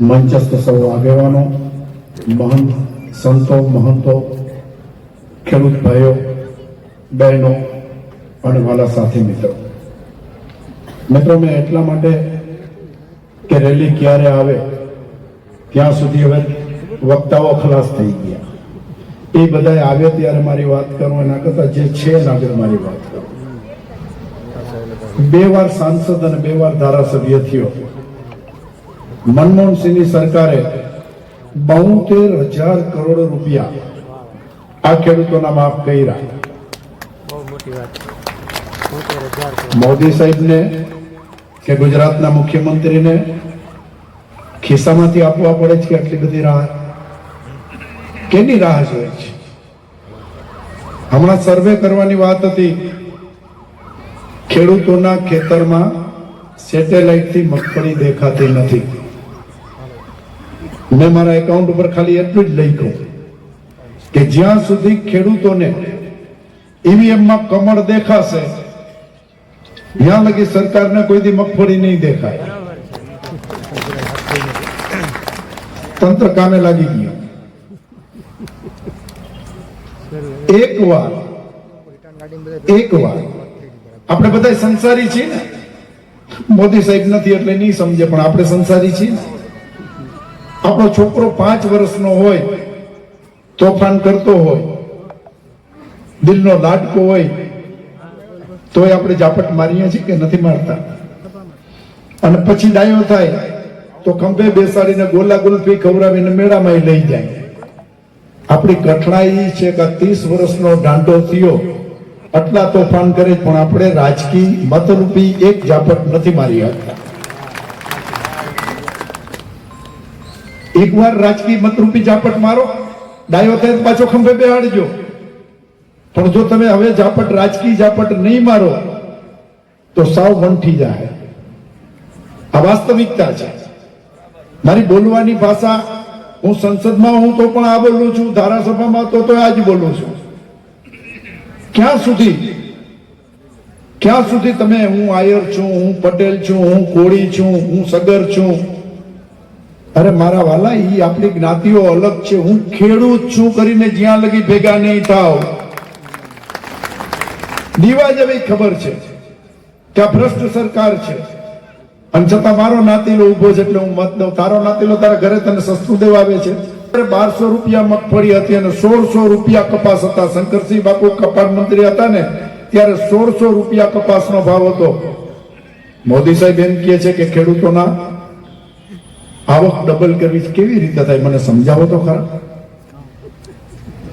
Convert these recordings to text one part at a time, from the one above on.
મંચસ્થ સૌ આગેવાનો, મહંત, સંતો, મહંતો, ખેડૂત ભાઈઓ, બહેનો અને વાલા સાથી મિત્રો. મિત્રો, મેં એટલા માટે કે રેલી ક્યારે આવે, ત્યાં સુધી હવે વક્તાઓ ખલાસ થઈ ગયા. એ બધા આવે ત્યારે મારી વાત કરું, એના કરતા જે છે એના આગળ મારી વાત કરું. બે વાર સાંસદ અને બે વાર ધારાસભ્ય થયો. મનમોહનસિંહની સરકારે બોતેર હજાર કરોડ રૂપિયા આ ખેડૂતોના માફ કર્યા. મોદી સાહેબને કે ગુજરાતના મુખ્યમંત્રીને ખિસ્સામાંથી આપવા પડે છે કે આટલી બધી રાહ? કેની રાહ જોઈએ છે? હમણાં સર્વે કરવાની વાત હતી. ખેડૂતોના ખેતરમાં સેટેલાઇટથી મગફળી દેખાતી નથી. મેં મારા એકાઉન્ટ ઉપર ખાલી એટલું જ લખ્યું કે જ્યાં સુધી ખેડૂતોને ઈવીએમમાં કમળ દેખાશે, ત્યાં લગી સરકારને કોઈ દી મગફળી નહીં દેખાય. તંત્ર કામે લાગી ગયું. એક વાર એક વાર. આપણે બધા સંસારી છીએ ને? મોદી સાહેબ નથી એટલે નહીં સમજે, પણ આપણે સંસારી છીએ ને? આપણો છોકરો પાંચ વર્ષનો હોય, તોફાન કરતો હોય, દિલનો લાડકો હોય, તોય આપણે ઝાપટ મારીએ છીએ કે નથી મારતા. અને પછી ડાયો થાય, તો ખંભે બેસાડીને ગોલા ગુલ્ફી ખવડાવીને મેળામાં લઈ જાય. આપણી કઠણાઈ છે કે ત્રીસ વર્ષનો દાંડો થયો, આટલા તોફાન કરે પણ આપણે રાજકીય મતરૂપી એક ઝાપટ નથી મારી શકતા. એકવાર રાજકીય મતરૂપી ઝાપટ મારો, ડાયો થાય પાછો ખંભે બેહાડજો. પણ જો તમે હવે ઝાપટ, રાજકીય ઝાપટ નહીં મારો, તો સાવ વંઠી જાય આ વાસ્તવિકતા છે. મારી બોલવાની ભાષા હું સંસદમાં હું તો પણ આ બોલું છું, ધારાસભામાં તો તો આ જ બોલું છું. ક્યાં સુધી? ક્યાં સુધી તમે, હું આયર છું, હું પટેલ છું, હું કોળી છું, હું સગર છું? અરે મારા વાલા, ઈ આપણી જ્ઞાતિઓ અલગ છે. હું ખેડૂત છું કરીને જ્યાં લગી ભેગા નહીં થાવ. દીવા જેવી ખબર છે કે આ ભ્રષ્ટ સરકાર છે. અને છતાં મારો નાતીલો ઊભો છે એટલે હું મત દઉં. તારો નાતીલો તારા ઘરે તને સસ્તું દેવા આવે છે બારસો રૂપિયા મગફળી હતી અને સોળસો રૂપિયા કપાસ હતા. શંકરસિંહ બાપુ કપાસ મંત્રી હતા ને, ત્યારે સોળસો રૂપિયા કપાસનો ભાવ હતો. મોદી સાહેબ એમ કહે છે કે ખેડૂતોના આવક ડબલ કરવી કેવી રીતે થાય, મને સમજાવો તો ખરા.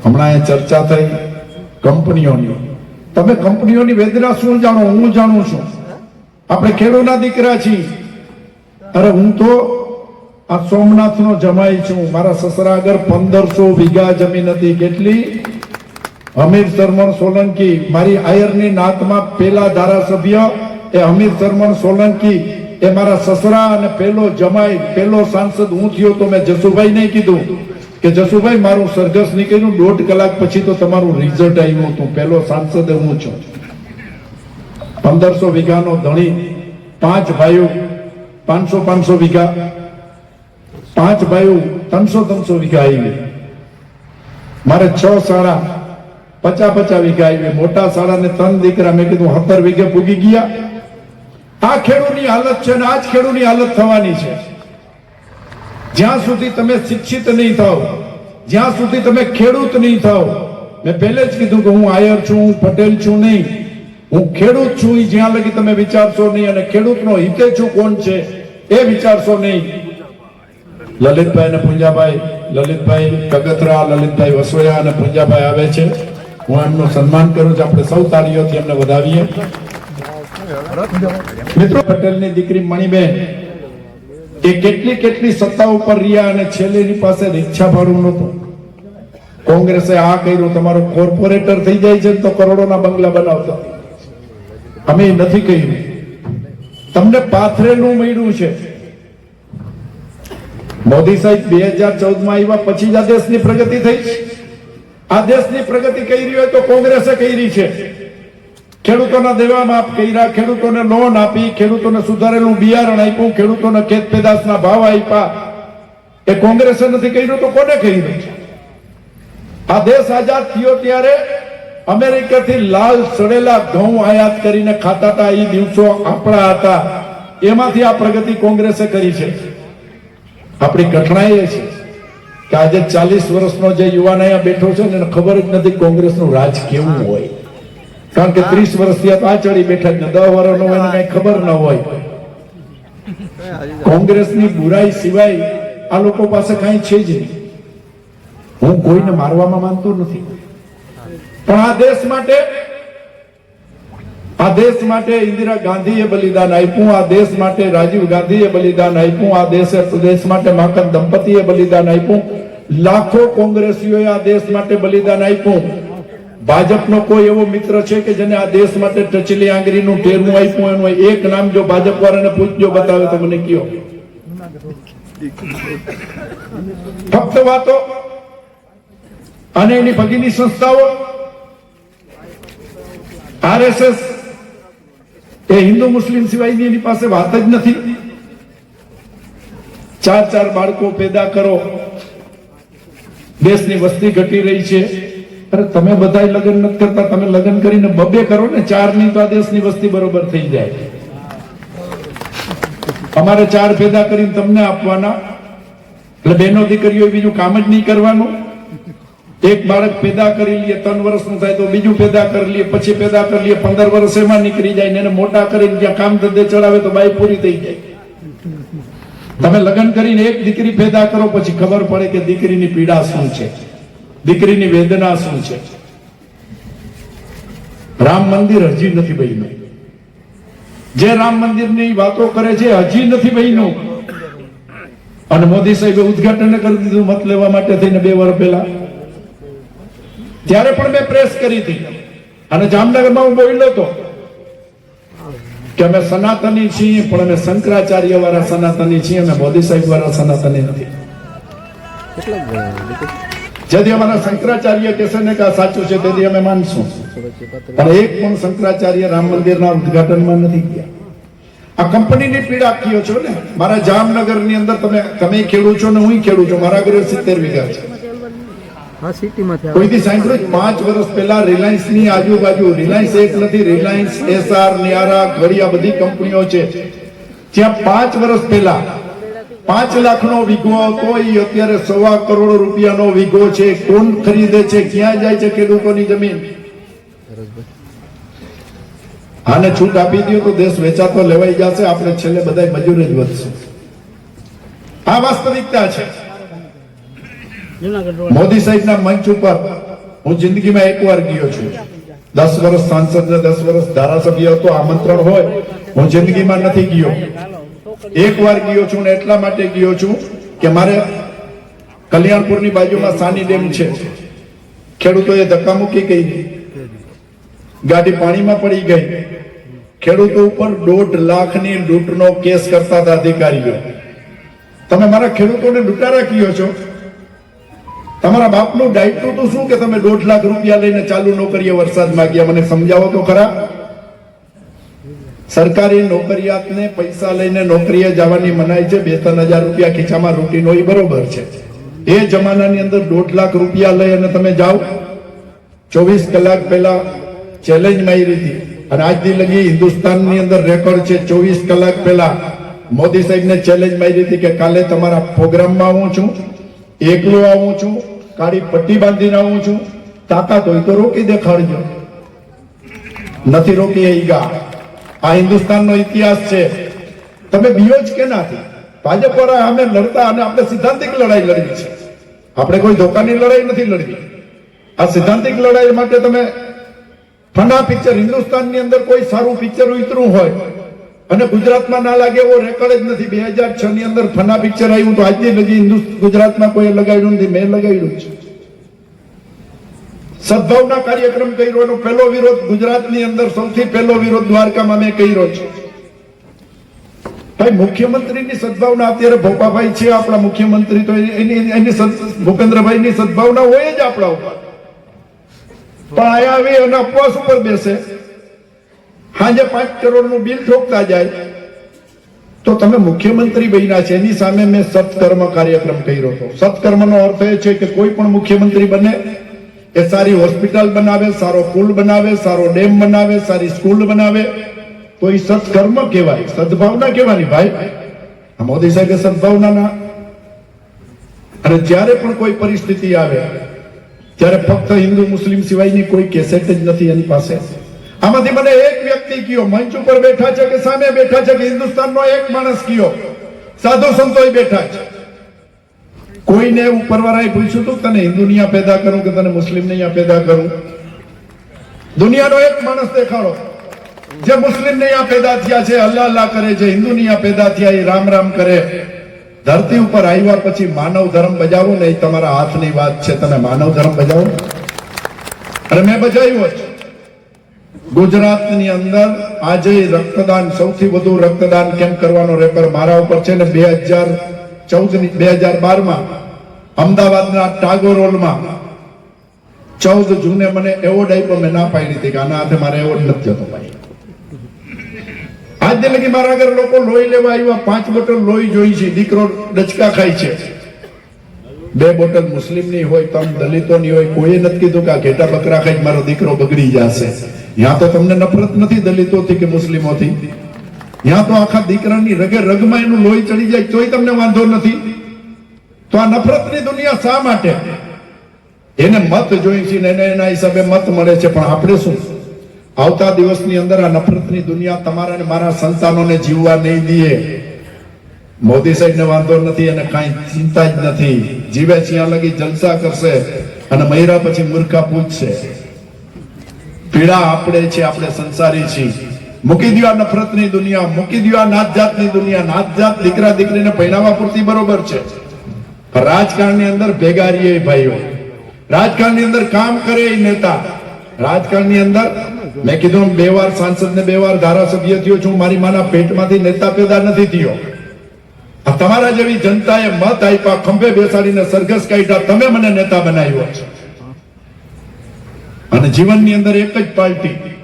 હમણાં એ ચર્ચા થઈ કંપનીઓની. તમે કંપનીઓની વેદના શું જાણો? હું જાણું છું. આપણે ખેડૂતના દીકરા છીએ. અરે હું તો આ સોમનાથનો જમાઈ છું. મારા સસરા આગળ પંદરસો વીઘા જમીન હતી. કેટલી? હમીર શરમણ સોલંકી. મારી આયરની નાતમાં પેલા ધારાસભ્ય એ હમીર શર્મણ સોલંકી એ મારા સસરા અને પેલો જમાઈ, પેલો સાંસદ, હું થયો તો મેં જસુભાઈ ને કીધું કે જસુભાઈ, મારું સરઘસ નીકળ્યું, દોઢ કલાક પછી તો તમારું રિઝલ્ટ આવ્યું હતું. પેલો સાંસદ હું છું. પંદરસો વીઘાનો ધણી, પાંચ ભાઈઓ, પાંચસો પાંચસો વીઘા, પાંચ ભાઈઓ, ત્રણસો ત્રણસો વીઘા આવી. મારે છ સાડા પચા પચા વીઘા આવી. મોટા શાળા ને ત્રણ દીકરા, મેં કીધું, સત્તર વીઘે પૂગી ગયા. આ ખેડૂતની હાલત છે અને આ જ ખેડૂતની હાલત થવાની છે. જ્યાં સુધી તમે શિક્ષિત નહીં થાવ, જ્યાં સુધી તમે ખેડૂત નહીં થાવ, મેં પહેલે જ કીધું કે હું આયર છું, હું પટેલ છું નહીં. હું ખેડૂત છું એ જ્યાં લગી તમે વિચારશો નહીં અને ખેડૂતનો હિતે છું કોણ છે એ વિચારશો નહીં. લલિતભાઈ અને પુંજાભાઈ, લલિતભાઈ કગતરા, લલિતભાઈ વસોયા અને પુંજાભાઈ આવે છે. હું એમનું સન્માન કરું છું. આપણે સૌ તારીઓથી એમને વધાવીએ. મિત્રો, પટેલની દીકરી મણીબેન, એ કેટલી કેટલી સત્તા ઉપર રહ્યા અને છેલ્લેની પાસે રિક્ષા ભાડું નહોતું. કોંગ્રેસે આ કર્યું, તમારો કોર્પોરેટર થઈ જાય છે તો કરોડોના બંગલા બનાવતા. અમે નથી કહ્યું. તમને પાથરેલું મળ્યું છે. મોદી સાહેબ બે હજાર ચૌદમાં આવ્યા, પછી જ આ દેશની પ્રગતિ થઈ. આ દેશની પ્રગતિ કરી હોય તો કોંગ્રેસે કરી છે. ખેડૂતોના દેવા માફ કર્યા, ખેડૂતોને લોન આપી, ખેડૂતોને સુધારેલું બિયારણ આપ્યું, ખેડૂતોને ખેત પેદાશના ભાવ આપ્યા. એ કોંગ્રેસે નથી કર્યું તો કોને કર્યું? આ દેશ આઝાદ થયો ત્યારે અમેરિકાથી લાલ સડેલા ઘઉં આયાત કરીને ખાતા હતા એ દિવસો આપણા હતા. એમાંથી આ પ્રગતિ કોંગ્રેસે કરી છે. આપણી કઠણાઈ એ છે કે આજે ચાલીસ વર્ષનો જે યુવાન અહીંયા બેઠો છે ને એને ખબર જ નથી કોંગ્રેસનું રાજ કેવું હોય. કારણ કે ત્રીસ વર્ષથી આ પાછળી બેઠા છે ને. દસ વર્ષનો હોય એને કઈ ખબર ન હોય. કોંગ્રેસની બુરાઈ સિવાય આ લોકો પાસે કઈ છે જ નહીં. હું કોઈને મારવામાં માનતો નથી. પણ આ દેશ માટે, આ દેશ માટે ઇન્દિરા ગાંધીએ બલિદાન આપ્યું, આ દેશ માટે રાજીવ ગાંધીએ બલિદાન આપ્યું, આ દેશે દેશ માટે માકન દંપતીએ બલિદાન આપ્યું. લાખો કોંગ્રેસીઓએ આ દેશ માટે બલિદાન આપ્યું. ભાજપનો કોઈ એવો મિત્ર છે કે જેને આ દેશ માટે ટચલી આંગળીનું ટેરવું આપ્યું એનું એક નામ જો ભાજપ વાળાને પૂછજો, બતાવે તો મને કયો. ફક્ત વાતો. અને એની ભગીની સંસ્થાઓ. આરએસએસ. એ હિન્દુ મુસ્લિમ સિવાયની એની પાસે વાત જ નથી. ચાર ચાર બાળકો પેદા કરો. દેશની વસ્તી ઘટી રહી છે. અરે તમે બધા લગ્ન નથી કરતા, તમે લગ્ન કરીને બબે કરો ને ચારની તો આ દેશની વસ્તી બરોબર થઈ જાય. અમારે ચાર પેદા કરીને તમને આપવાના. એટલે બહેનો દીકરીઓ બીજું કામ જ નહીં કરવાનું. એક બાળક પેદા કરી લઈએ ત્રણ વર્ષનું થાય તો બીજું પેદા કરી લઈએ પછી પેદા કરી લઈએ પંદર વર્ષ એમાં નીકળી જાય ને એને મોટા કરીને જ્યાં કામ ધંધે ચડાવે તો બાઈ પૂરી થઈ જાય. તમે લગ્ન કરીને એક દીકરી પેદા કરો, પછી ખબર પડે કે દીકરીની પીડા શું છે. દીકરીની વેદના શું છે? રામ મંદિર હજી નથી બન્યું. જે રામ મંદિરની વાતો કરે છે, હજી નથી બન્યું. અને મોદી સાહેબે ઉદઘાટન કરી દીધું, મત લેવા માટે થઈને બે વર્ષ પહેલા. ત્યારે પણ મેં પ્રેસ કરી હતી. અને જામનગરમાં હું બોલ્યો હતો કે અમે સનાતની છીએ, પણ અમે શંકરાચાર્ય વાળા સનાતની છીએ, અમે મોદી સાહેબ વાળા સનાતની નથી. જેથી અમારા શંકરાચાર્ય કહેશે ને કે આ સાચું છે તેથી અમે માનશું. પણ એક પણ શંકરાચાર્ય રામ મંદિરના ઉદ્ઘાટનમાં નથી ગયા. આ કંપનીની પીડા કયો છો ને? મારા જામનગરની અંદર તમે તમે ખેડૂત છો ને હું ખેડૂત છું. મારા ઘરે સિત્તેર વીઘા છે. કોઈથી સાંભળ્યું પાંચ વર્ષ પહેલા રિલાયન્સની આજુબાજુ રિલાયન્સ એક નથી રિલાયન્સ એસઆર નિયારા ઘડી આ બધી કંપનીઓ છે. જ્યાં પાંચ વર્ષ પહેલા પાંચ લાખ નો વીઘો હતો એ અત્યારે સવા કરોડ રૂપિયાનો વીઘો છે, કોણ ખરીદે છે, ક્યાં જાય છે ખેડૂતોની જમીન? આને છૂટ આપી દો તો દેશ વેચાતો લેવાઈ જશે, આપણે છેલ્લે બધા મજૂર જ વધશે. આ વાસ્તવિકતા છે. મોદી સાહેબના મંચ ઉપર હું જિંદગીમાં એકવાર ગયો છું. દસ વર્ષ સાંસદ દસ વર્ષ ધારાસભ્ય હતો આમંત્રણ હોય, હું જિંદગીમાં નથી ગયો. એક વાર ગયો છું ને એટલા માટે ગયો છું કે મારે કલ્યાણપુરની બાજુમાં સાની ડેમ છે. ખેડૂતોએ ધક્કા મૂકી ગઈ. ગાડી પાણીમાં પડી ગઈ. ખેડૂતો ઉપર દોઢ લાખની લૂંટનો કેસ કરતા હતા અધિકારીઓ. તમે મારા ખેડૂતોને લૂંટારા કયો છો? તમારા બાપનું દાયિત્વ તો શું કે તમે દોઢ લાખ રૂપિયા લઈને ચાલુ નોકરીએ વરસાદમાં ગયા? મને સમજાવો તો ખરા. સરકારી નોકરિયાતને પૈસા લઈને નોકરીએ જવાની મનાઈ છે. બે ત્રણ હજાર રૂપિયા ખીચામાં રૂટીન હોય બરોબર છે. એ જમાનાની અંદર દોઢ લાખ રૂપિયા લઈ અને તમે જાઓ. ચોવીસ કલાક પહેલા ચેલેન્જ મારી હતી. અને આજથી લગી હિન્દુસ્તાનની અંદર રેકોર્ડ છે. ચોવીસ કલાક પહેલા મોદી સાહેબને ચેલેન્જ મારી હતી કે કાલે તમારા પ્રોગ્રામમાં આવું છું, એકલો આવું છું, કાળી પટ્ટી બાંધીને આવું છું. તાકાત હોય તો રોકી દેખાડજો નથી રોકી એ ઈગા. આ હિન્દુસ્તાનનો ઇતિહાસ છે. તમે બીઓ જ કેનાથી? ભાજપ વાળા અમે લડતા અને આપણે સિદ્ધાંતિક લડાઈ લડવી છે. આપણે કોઈ ધોકાની લડાઈ નથી લડવી. આ સિદ્ધાંતિક લડાઈ માટે તમે ફના પિક્ચર, હિન્દુસ્તાનની અંદર કોઈ સારું પિક્ચર ઉતરું હોય અને ગુજરાતમાં ના લાગે એવો રેકોર્ડ જ નથી. બે હજાર છ ની અંદર ફના પિક્ચર આવ્યું તો આજની લગી હિન્દુ ગુજરાતમાં કોઈ લગાવ્યું નથી. મેં લગાવ્યું છે. સદભાવના કાર્યક્રમ કર્યો એનો પહેલો વિરોધ ગુજરાતની અંદર સૌથી પહેલો વિરોધ દ્વારકામાં મેં કર્યો છે. ભાઈ, મુખ્યમંત્રીની સદભાવના અત્યારે ભોપાભાઈ છે આપણા મુખ્યમંત્રી, તો એની એની ભૂપેન્દ્રભાઈની સદભાવના હોય જ આપણા ઉપર. પણ આયા આવી અને અપવાસ ઉપર બેસે. હાજે પાંચ કરોડનું બિલ ઠોકતા જાય. તો તમે મુખ્યમંત્રી બન્યા છે, એની સામે મેં સત્કર્મ કાર્યક્રમ કર્યો હતો. સત્કર્મનો અર્થ એ છે કે કોઈ પણ મુખ્યમંત્રી બને એ સારી હોસ્પિટલ બનાવે, સારો પુલ બનાવે, સારો ડેમ બનાવે, સારી સ્કૂલ બનાવે, તો એ સત્કર્મ કહેવાય, સદભાવના કહેવાની ભાઈ. મોદી સાહેબે સદભાવના ના અને જ્યારે પણ કોઈ પરિસ્થિતિ આવે, ત્યારે ફક્ત હિન્દુ મુસ્લિમ સિવાયની કોઈ કેસેટ જ નથી એની પાસે. આમાંથી મને એક વ્યક્તિ કયો, મંચ ઉપર બેઠા છે કે સામે બેઠા છે કે હિન્દુસ્તાનનો એક માણસ કયો? સાધુ સંતોય બેઠા છે. કોઈને ઉપરવાળાએ પૂછ્યું હતું તને હિન્દુ અહીંયા પેદા કરું કે તને મુસ્લિમ અહીંયા પેદા કરું? દુનિયાનો એક માણસ દેખાડો. જે મુસ્લિમ અહીંયા પેદા થયા છે અલ્લાહ અલ્લાહ કરે છે હિન્દુ અહીંયા પેદા થયા, એ રામ રામ કરે. ધરતી ઉપર આવ્યા પછી માનવ ધર્મ બજાવો ને એ તમારા હાથની વાત છે. તમે માનવ ધર્મ બજાવો. અને મેં બજાવ્યો છે ગુજરાતની અંદર આજે રક્તદાન, સૌથી વધુ રક્તદાન કેમ કરવાનો રેપર મારા ઉપર છે ને બે હજાર ચૌદની બે હજાર બારમાં અમદાવાદના ટાગોર હોલમાં ચૌદ જૂને મને એવોર્ડ આપ્યો, મેં ના પાડી હતી કે આના હાથે મારે એવોર્ડ નથી જતો ભાઈ. આજે લગી મારા આગળ લોકો લોહી લેવા આવ્યા, પાંચ બોટલ લોહી જોઈ છે, દીકરો ડચકા ખાય છે. બે બોટલ મુસ્લિમની હોય તમ દલિતોની હોય, કોઈએ નથી કીધું કે આ ઘેટા બકરા ખાઈ મારો દીકરો બગડી જશે. ત્યાં તો તમને નફરત નથી દલિતોથી કે મુસ્લિમોથી? ત્યાં તો આખા દીકરાની રગે રગમાં એનું લોહી ચડી જાય, તોય તમને વાંધો નથી. તો આ નફરતની દુનિયા શા માટે? એને મત જોઈ છે એને એના હિસાબે મત મળે છે, પણ આપણે શું? આવતા દિવસની અંદર આ નફરતની દુનિયા તમારા ને મારા સંતાનોને જીવવા નહીં દે મોદી સાહેબને વાંધો નથી અને કાંઈ ચિંતા જ નથી. જીવે ત્યાં લગી જલસા કરશે અને મહિરા પછી મૂર્ખા પૂછશે. પીડા આપણે છે, આપણે સંસારી છીએ. મૂકી દો નફરતની દુનિયા, મૂકી દો આ નાત જાતની દુનિયા. નાત જાત દીકરા દીકરીને પહેરાવા પૂરતી બરોબર છે. પણ રાજકારણની અંદર ભેગા રહીએ ભાઈઓ. રાજકારણની અંદર કામ કરે એ નેતા. રાજકારણની અંદર મેં કીધું બે વાર સાંસદ ને બે વાર ધારાસભ્ય થયો છું મારી માના પેટમાંથી નેતા પેદા નથી થયો. આ તમારા જેવી જનતાએ મત આપ્યા, ખંભે બેસાડીને સરઘસ કાઢ્યા, તમે મને નેતા બનાવ્યો છે. અને જીવનની અંદર એક જ પાર્ટી.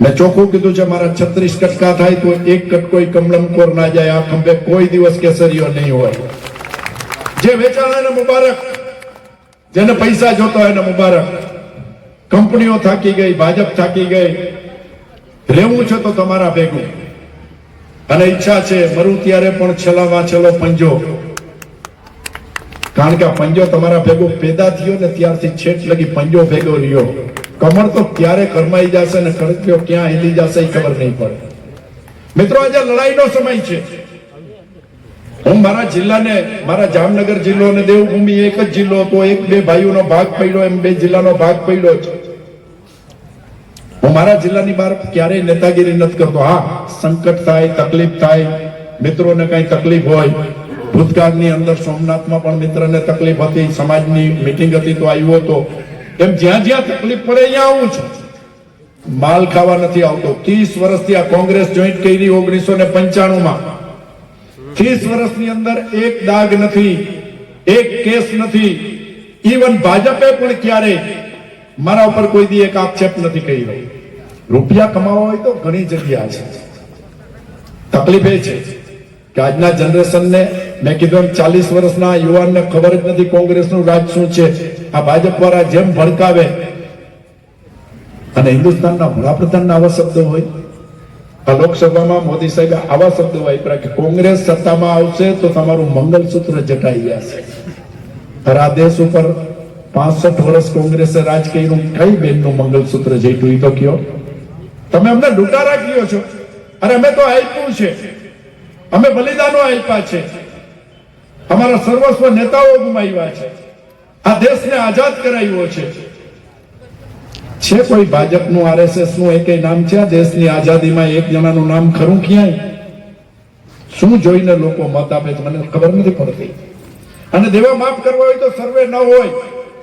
મેં ચોખ્ખું કીધું છે, મારા છત્રીસ કટકા થાય તો એક કટકો કમલમકોર ના જાય, આ ખંભે કોઈ દિવસ કેસરીઓ નહીં હોય. જે વેચાણ મુબારક, જેને પૈસા જોતો એને મુબારક. કંપનીઓ થાકી ગઈ, ભાજપ થાકી ગઈ. રહેવું છે તો તમારા ભેગું. અને ઈચ્છા છે, મરું ત્યારે પણ છેલ્લામાં છેલ્લો પંજો. કારણ કે પંજો તમારા ભેગો પેદા થયો ને ત્યારથી છેટ લગી પંજો ભેગો રહ્યો. કમર તો ક્યારે કરમાઈ જશે ને ખડકીઓ ક્યાં હિલી જશે એ ખબર નહીં પડે. મિત્રો, આજે લડાઈનો સમય છે. હું મારા જિલ્લાને, મારા જામનગર જિલ્લો અને દેવભૂમિ એક જ જિલ્લો હતો. એક બે ભાઈઓનો ભાગ પડ્યો, એમ બે જિલ્લાનો ભાગ પડ્યો છે. હું મારા જિલ્લાની બહાર ક્યારેય નેતાગીરી નથી કરતો. હા, સંકટ થાય, તકલીફ થાય, મિત્રોને કઈ તકલીફ હોય. ભૂતકાળની અંદર સોમનાથમાં પણ મિત્રને તકલીફ હતી, સમાજની મિટિંગ હતી તો આવ્યો હતો. એમ જ્યાં જ્યાં તકલીફ પડે અહીંયા આવું છું. માલ ખાવા નથી આવતો. ત્રીસ વર્ષથી આ કોંગ્રેસ જોઈન્ટ કરી ઓગણીસો ને પંચાણું માં ત્રીસ વર્ષની અંદર એક દાગ નથી, એક કેસ નથી. ઈવન ભાજપે પણ ક્યારેય મારા ઉપર કોઈ દી એક આક્ષેપ નથી કર્યો. રૂપિયા કમાવા હોય તો ઘણી જગ્યા છે. તકલીફ એ છે કે આજના જનરેશનને મેં કીધું ચાલીસ વર્ષના યુવાનને ખબર જ નથી કોંગ્રેસનું રાજ શું છે. આ ભાજપ વાળા જેમ ભડકાવે અને હિન્દુસ્તાનના વડાપ્રધાનના આવા શબ્દો હોય, આ લોકસભામાં મોદી સાહેબ આવા શબ્દો વાપર્યા કે કોંગ્રેસ સત્તામાં આવશે તો તમારું મંગલસૂત્ર જટાઈ જશે. આ દેશ ઉપર પાસઠ વર્ષ કોંગ્રેસે રાજ કર્યું, કઈ બેનનું મંગલસૂત્ર એ તો કયો? તમે અમને લૂંટારા કયો છો? અરે અમે તો આપ્યું છે. અમે બલિદાનો આપ્યા છે. અમારા સર્વસ્વ નેતાઓ ગુમાવ્યા છે. આ દેશને આઝાદ કરાવ્યો છે. છે કોઈ ભાજપનું આરએસએસનું એક નામ છે? દેશની આઝાદીમાં એક જણાનું નામ ખરું ક્યાંય? શું જોઈને લોકો મત આપે છે? મને ખબર નથી પડતી. અને દેવા માફ કરવા હોય તો સર્વે ન હોય.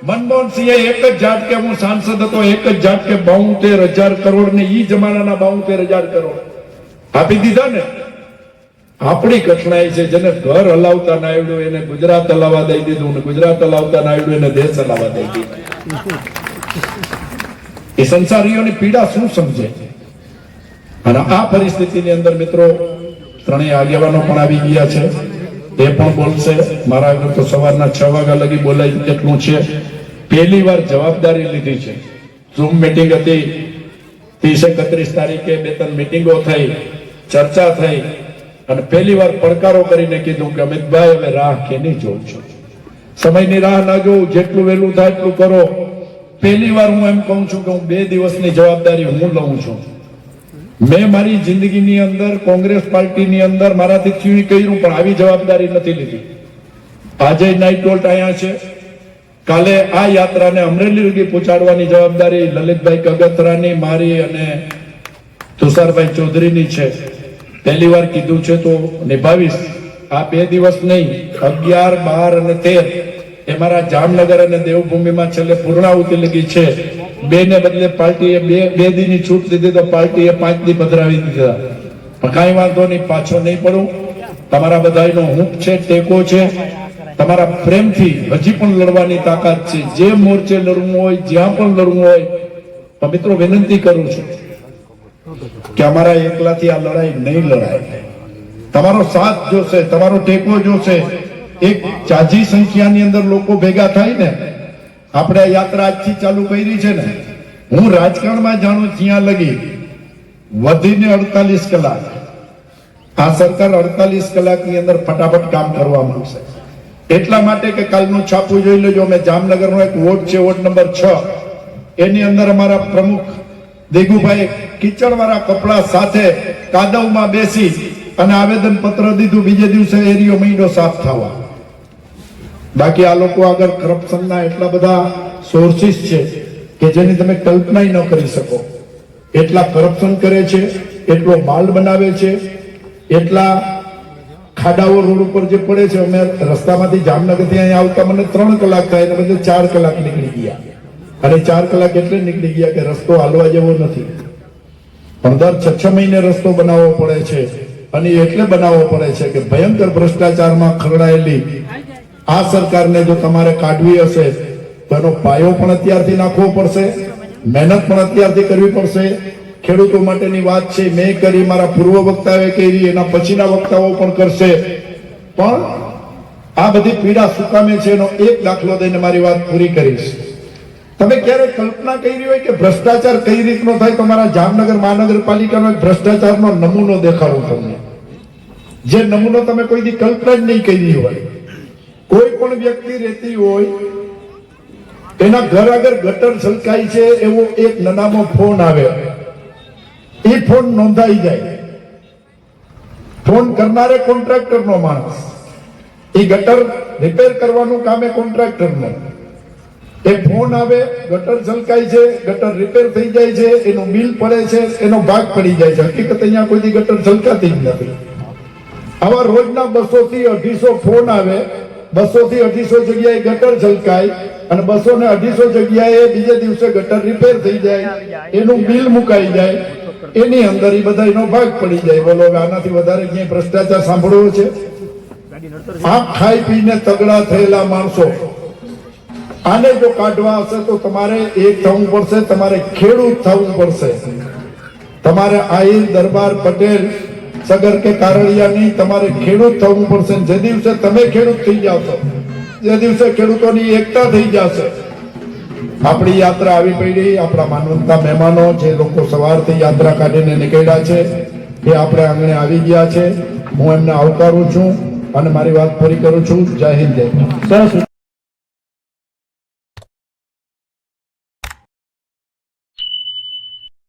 મનમોહન સિંહે એક જ ઝાટકે હું સાંસદ હતો, એક જ ઝાટકે બાઉતેર હજાર કરોડ ને ઈ જમાનાના બાઉતેર હજાર કરોડ. આપી દીધા ને? આપણી કઠણાઈ છે, જેને ઘર હલાવતા ના એને ગુજરાત હલાવવા દઈ દીધું ને ગુજરાત હલાવતા ના એને દેશ હલાવવા દઈ દીધું. એ સંસારીઓની પીડા શું સમજે? અને આ પરિસ્થિતિની અંદર મિત્રો, ત્રણેય આગેવાનો પણ આવી ગયા છે. એ પણ બોલશે. મારા આગળ તો સવારના છ વાગ્યા લગી બોલાય એટલું છે. પહેલી વાર જવાબદારી લીધી છે. ઝૂમ મિટિંગ હતી. ત્રીસ એકત્રીસ તારીખે બે ત્રણ મિટિંગો થઈ. ચર્ચા થઈ. અને પહેલી વાર પડકારો કરીને કીધું કે અમિતભાઈ હવે રાહ કેની જોઉં છું સમયની રાહ ના જોઉં, જેટલું વહેલું થાય એટલું કરો. પહેલી વાર હું એમ કહું છું કે હું બે દિવસની જવાબદારી હું લઉં છું. મેં મારી જિંદગીની અંદર, કોંગ્રેસ પાર્ટીની અંદર મારાથી થયું કર્યું, પણ આવી જવાબદારી નથી લીધી. આજે નાઇટ ટોલ્ટ અહીંયા છે. કાલે આ યાત્રાને અમરેલી સુધી પહોંચાડવાની જવાબદારી લલિતભાઈ કગતરાની મારી અને તુષારભાઈ ચૌધરીની છે. પહેલી વાર કીધું છે તો નિભાવીશ. આ બે દિવસ નહીં, અગિયાર, બાર અને તેર. એ મારા જામનગર અને દેવભૂમિમાં છેલ્લે પૂર્ણાહુતિ લગી છે. બે ને બદલે પાર્ટીએ બે બે દીની છૂટ દીધી તો પાર્ટીએ પાંચ દી પધરાવી દીધા. પણ કાંઈ વાંધો નહીં, પાછો નહીં પડું. તમારા બધાનો હૂંફ છે, ટેકો છે. તમારા પ્રેમથી હજી પણ લડવાની તાકાત છે. જે મોરચે લડવું હોય, જ્યાં પણ લડવું હોય, તો મિત્રો વિનંતી કરું છું. કે અમારા એકલાથી આ લડાઈ નહીં લડાય. તમારો સાથ જોશે, તમારો ટેકો જોશે. એક ચાજી સંખ્યાની અંદર લોકો ભેગા થાય ને, આપણે આ યાત્રા આજથી ચાલુ કરી છે ને, હું રાજકારણમાં જાણું જ્યાં લગી વધીને અડતાલીસ કલાક. આ સરકાર અડતાલીસ કલાકની અંદર ફટાફટ કામ કરવા માંગશે. એટલા માટે કે કાલનું છાપું જોઈ લેજો, અમે જામનગરનો એક વોર્ડ છે, વોર્ડ નંબર છ. એની અંદર અમારા પ્રમુખ દેગુભાઈ કિચડવાળા કપડા સાથે કાદવમાં બેસી અને આવેદન પત્ર દીધું. બીજે દિવસે એરિયો મહિનો સાફ થવા. બાકી આ લોકો આગળ કરપ્શનના એટલા બધા સોર્સિસ છે કે જેની તમે કલ્પનાય ન કરી શકો. એટલા કરપ્શન કરે છે, એટલો માલ બનાવે છે, એટલા ખાડાઓ રોડ ઉપર જે પડે છે, અમે રસ્તામાંથી જામનગરથી અહીંયા આવતા મને ત્રણ કલાક થાય અને બધે ચાર કલાક નીકળી ગયા. અને ચાર કલાક એટલે નીકળી ગયા કે રસ્તો હાલવા જેવો નથી. પણ દર છ છ મહિને રસ્તો બનાવવો પડે છે. અને એટલે બનાવવો પડે છે કે ભયંકર ભ્રષ્ટાચારમાં ખરડાયેલી આ સરકારને જો તમારે કાઢવી હશે, તો એનો પાયો પણ અત્યારથી નાખવો પડશે, મહેનત પણ અત્યારથી કરવી પડશે. ખેડૂતો માટેની વાત છે, મેં કરી, મારા પૂર્વ વક્તાએ કરી, એના પછીના વક્તાઓ પણ કરશે. પણ આ બધી પીડા સુકામે છે, એનો એક દાખલો દઈને મારી વાત પૂરી કરીશ. તમે ક્યારે કલ્પના કરી હોય કે ભ્રષ્ટાચાર કઈ રીતનો થાય? તમારા જામનગર મહાનગરપાલિકાનો ભ્રષ્ટાચારનો નમૂનો દેખાડો તમને. જે નમૂનો તમે કોઈ દી કલ્પના જ નહીં કરી હોય. કોઈ પણ વ્યક્તિ રહેતી હોય એના ઘર આગળ ગટર છલકાય છે, એવો એક નાનામો ફોન આવે. એ ફોન નોંધાઈ જાય. ફોન કરનારે કોન્ટ્રાક્ટરનો માણસ. એ ગટર રિપેર કરવાનું કામે કોન્ટ્રાક્ટરનું. એ ફોન આવે, ગટર છલકાય છે, ગટર રિપેર થઈ જાય છે, એનું બિલ પડે છે, એનો ભાગ પડી જાય છે. હકીકત અહીંયા કોઈ ગટર છલકાતી જ નથી. આવા રોજના બસો થી અઢીસો ફોન આવે બસો થી અઢીસો જગ્યાએ ગટર છલકાય અને બસો ને અઢીસો જગ્યાએ બીજે દિવસે ગટર રિપેર થઈ જાય, એનું બિલ મુકાઈ જાય, એની અંદર એ બધા એનો ભાગ પડી જાય. બોલો આનાથી વધારે ક્યાંય ભ્રષ્ટાચાર સાંભળવો છે? આ ખાઈ પીને તગડા થયેલા માણસો આને જો કાઢવા હશે તો તમારે એ થવું પડશે, તમારે ખેડૂત થવું પડશે. તમારે આહિર દરબાર પટેલ, સગર કે કારણિયા નહીં, તમારે ખેડૂત થવું પડશે. જે દિવસે તમે ખેડૂત થઈ જાશો જે દિવસે ખેડૂતોની એકતા થઈ જશે આપણી યાત્રા આવી પડી આપણા માનવતા મહેમાનો જે લોકો સવારથી યાત્રા કાઢીને નીકળ્યા છે, એ આપણે આંગણે આવી ગયા છે. હું એમને આવકારું છું અને મારી વાત પૂરી કરું છું. જય હિન્દ, જય સરસ.